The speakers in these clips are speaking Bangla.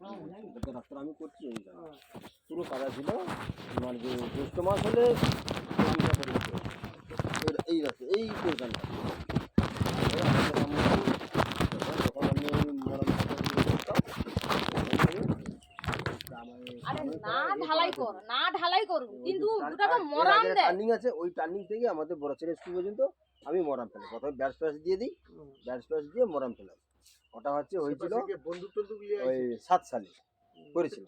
ডাক্তার আমি করছি এই জানি। পুরো কাদা ছিল মানে যে জ্যৈষ্ঠ মাস হলে এই রাখে এই ঢালাই কর না ঢালাই করুন কিন্তু দুটা তো মরাম দেয়। টার্নিং আছে ওই টার্নিং থেকে আমাদের বড় ছেলে স্কুল পর্যন্ত আমি মরাম ফেলি প্রথমে ব্যাস ফ্যাস দিয়ে দিই ব্যাস ফ্যাস দিয়ে মরাম ফেলাই ওটা হচ্ছে হয়েছিল ওই সাত সালে করেছিল।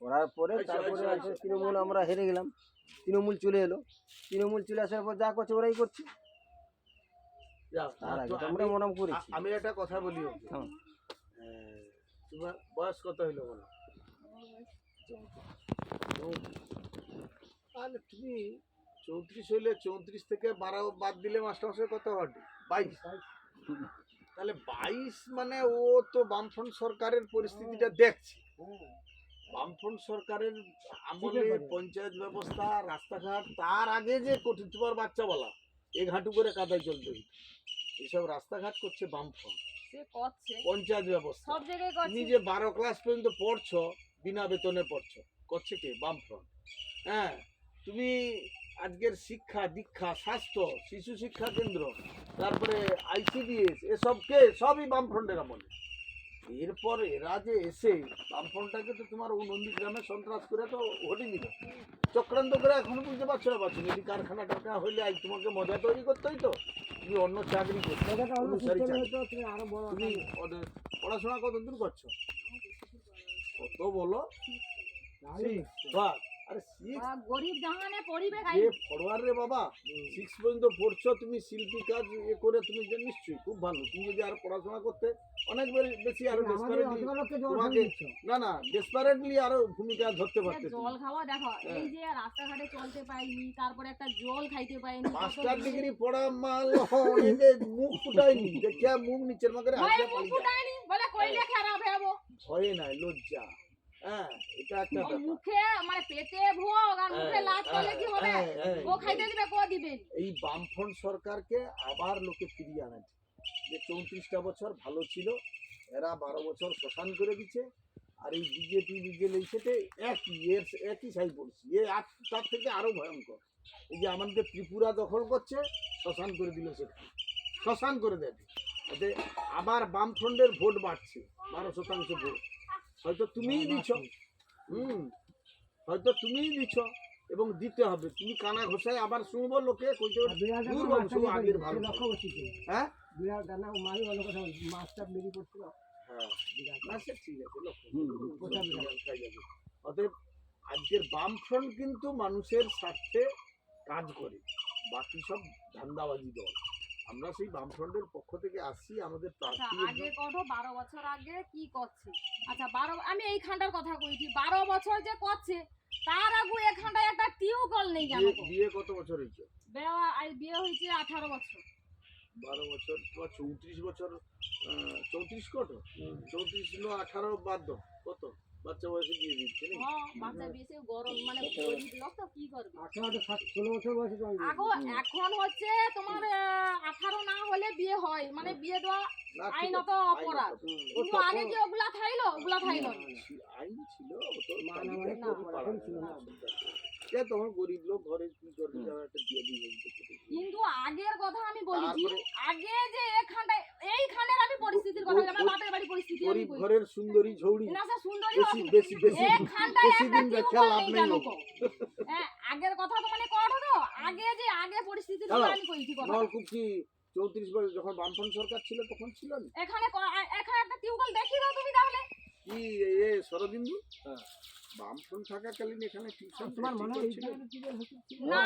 করার পরে তারপরে আছে তৃণমূল আমরা হেরে গেলাম। তৃণমূল চলে এলো। তৃণমূল চলে আসার পর যা করছে ওরাই করছে। আমরা আমি- করেছি। আমি একটা কথা বলি হ্যাঁ। তোমার বয়স কত হইল বলো? তাহলে তুমি চৌত্রিশ হইলে চৌত্রিশ থেকে বারো বাদ দিলে মাস্টার কত হবে? বাইশ। তাহলে বাইশ মানে ও তো বামফ্রন্ট সরকারের পরিস্থিতিটা দেখছে। বামফ্রন্ট সরকারের আমলে পঞ্চায়েত ব্যবস্থা রাস্তাঘাট তার আগে যে কোটি তোমার বাচ্চা বলা এ ঘাটু করে কাদায় চলতে। এসব রাস্তাঘাট করছে বামফ্রন্ট। পঞ্চায়েত ব্যবস্থা। সব জায়গায় তুমি বারো ক্লাস পর্যন্ত পড়ছো বিনা বেতনে পড়ছো করছে কে? বামফ্রন্ট। হ্যাঁ তুমি আজকের শিক্ষা দীক্ষা স্বাস্থ্য শিশু শিক্ষা কেন্দ্র তারপরে আইসিডিএস এসবকে সবই বামফ্রন্টের আমলে এরপর এরা যে এসে বামফ্রন্টটাকে তো তোমার ও নন্দীগ্রামে সন্ত্রাস করে তো হটেনি দিল চক্রান্ত করে এখনও বুঝতে পারছ না পারছ যদি কারখানা টারখানা হইলে আজ তোমাকে মজা তৈরি করতে হইতো তুমি অন্য চাকরি করছ। তুমি পড়াশোনা কত দূর করছ কত বলো? বাহ, আরে সিক্স গরিব জাহানে পড়িবে গাই যে ফরওয়ার্ড রে বাবা সিক্স পর্যন্ত পড়ছো তুমি শিল্পী কাজ এ করে তুমি যে নিশ্চয়ই খুব ভালো। তুমি যদি আরও পড়াশোনা করতে অনেক বেশি আরও desperately তোমাকে না না ডেসপারেটলি আরও ভূমিকা ধরতে পারতে জল খাওয়া দেখো হ্যাঁ। এই যে রাস্তাঘাটে চলতে পাইনি তারপরে একটা জল খাইতে পাইনি মাস্টার ডিগ্রি পড়া মাল মুখ ফুটায়নি দেখিয়া মুখ নিচের মাকে ভয়ে হারিয়ে মুখ পালিয়ে বলে কইলে খারাপ হব ভয়ে নাই লজ্জা। হ্যাঁ এটা একটা মুখে মানে পেটে ভোগ আর মুখে লাজ করলে কি হবে? হ্যাঁ, হ্যাঁ, ও খাইতে দিবে কো দিবেন এই বামফ্রন্ট সরকারকে আবার লোকে ফিরিয়ে যে চৌত্রিশটা বছর ভালো ছিল এরা বারো বছর শ্মশান করে দিচ্ছে আর এই বিজেপি বিজেপি সেটে একই এর একই সাই পড়ছি। এ তার থেকে আরও ভয়ঙ্কর। এই যে আমাদের ত্রিপুরা দখল করছে শ্মশান করে দিল সেখানে। শ্মশান করে দেবে। আবার বামফ্রন্টের ভোট বাড়ছে বারো শতাংশ ভোট। হয়তো তুমিই দিচ্ছ হুম। হয়তো তুমিই দিচ্ছ এবং দিতে হবে। তুমি কানা ঘোষায় আবার শুনব লোকে কইতে দূর বাবু, শুধু আগের ভালো হ্যাঁ? হ্যাঁ। যাবে। অতএব আজকের বামফ্রন্ট কিন্তু মানুষের স্বার্থে কাজ করে। বাকি সব ধান্দাবাজি দল। আমরা সেই বামফ্রন্টের পক্ষ থেকে আসছি আমাদের আচ্ছা প্রার্থী আগে কত বারো বছর আগে কি করছে? আচ্ছা বারো আমি এই এইখানটার কথা কইছি বারো বছর যে করছে তার আগে এখানটায় একটা টিউবওয়েল নেই কেন বিয়ে- কত বছর হয়েছে? বিয়ে আই বিয়ে হয়েছে আঠারো বছর। বারো বছর তোমার চৌত্রিশ বছর চৌত্রিশ কত? চৌত্রিশ নো আঠারো বাদ কত? বাচ্চা বয়সে দিয়ে দিচ্ছে হ্যাঁ বাচ্চা বেশি গরম মানে লোক তো কি করবে? হ্যাঁ। আগো এখন হচ্ছে তোমার আঠারো না হলে বিয়ে হয় মানে বিয়ে দেওয়া আইনত অপরাধ। কিন্তু আগে কি ওগুলা থাইলো ওগুলা থাইলো আইন ছিল ও তো মানামানি তালিকা না, করে পাড়া এখন ছিল না। সে তখন গরিব লোক ঘরে কি করবে একটা দিয়ে দিয়ে কিন্তু আগের কথা আমি বলছি আগে যে এখানটায় এইখানের আমি পরিস্থিতির কথা আমার গরিব ঘরের সুন্দরী ঝৌড়ি। বেশি বেশি বেশি বেশি দিন দেখা লাভ নেই হ্যাঁ, আগের কথা তো মানে কর তো আগে যে আগে পরিস্থিতি আমি কইছি কথা। নলকূপ কি চৌত্রিশ বছর যখন বামফ্রন্ট সরকার ছিল তখন ছিল এখানে এখানে একটা টিউবওয়েল দেখি দাও তুমি তাহলে। কি এ শরদিন্দু? হ্যাঁ। বামফ্রন্ট থাকাকালীন এখানে টিউশন তোমার মনে হয় না।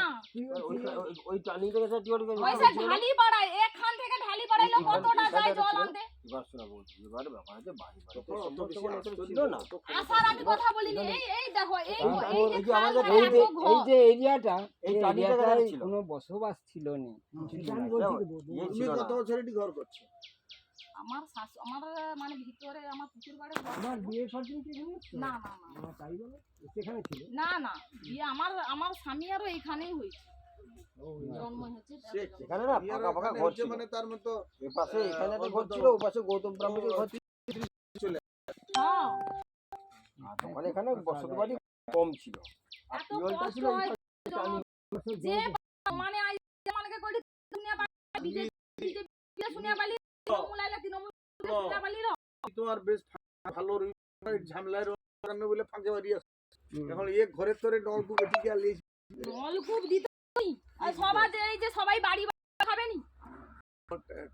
ওই টার্নিং থেকে স্যার টিওয়ার ওই যে ঢালি পাড়ায় এখান থেকে ঢালি পাড়াইলো কতটা যায় জল আনতে। এবার শোনা বলছি এবার ব্যাপার আছে বাড়ি বাড়িতে অত বেশি তখন ছিল না। আসার আমি কথা বলিনি। এই এই দেখো এই এই যে আমাদের এই যে- এই যে এরিয়াটা এই। কোনো বসবাস ছিল না। তুমি কত বছর এটি ঘর করছ? আমার শাশু আমার মানে ভিতরে আমার পুকুর বাড়ি বিয়ে কি না না না। তাই বলো সেখানে ছিল? না না বিয়ে আমার আমার স্বামী আরও এইখানেই হয়েছে। জন্ম এখানে মানে তার মতো এ পাশে এখানে একটা ঘর অন্তত- ছিল ও পাশে গৌতম ব্রাহ্মণের ঘর ছিল। হ্যাঁ। মানে এখানে বসত বাড়ি কম ছিল। মানে আইছে মানে কই দুনিয়া বিজেপি বিজেপি শুনিয়া পালি। তৃণমূল আইলা তৃণমূল শুনিয়া পালি র তোমার বেশ ভালো ঝামেলার কারণে বলে ফাঁকে বাড়ি আছে। এখন এ ঘরের তোরে নলকূপ এদিকে আর লিস নলকূপ দিতে আর সবার এই যে সবাই বাড়ি বাড়ি খাবে নি?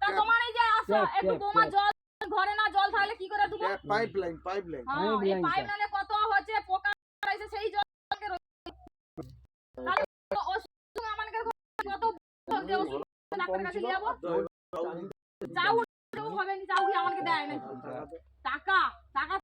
তা তোমার এই যে আসা একটু বোমা জল ঘরে না জল থাকলে কি করে দেবো পাইপ লাইন পাইপ লাইন হ্যাঁ এই লাইনটা। কত হচ্ছে পোকা সেই জলকে রই- তাহলে ওষুধ আমাদের কত ওষুধ ডাক্তারের কাছে যাব? হবে নি আমাকে দেয় টাকা টাকা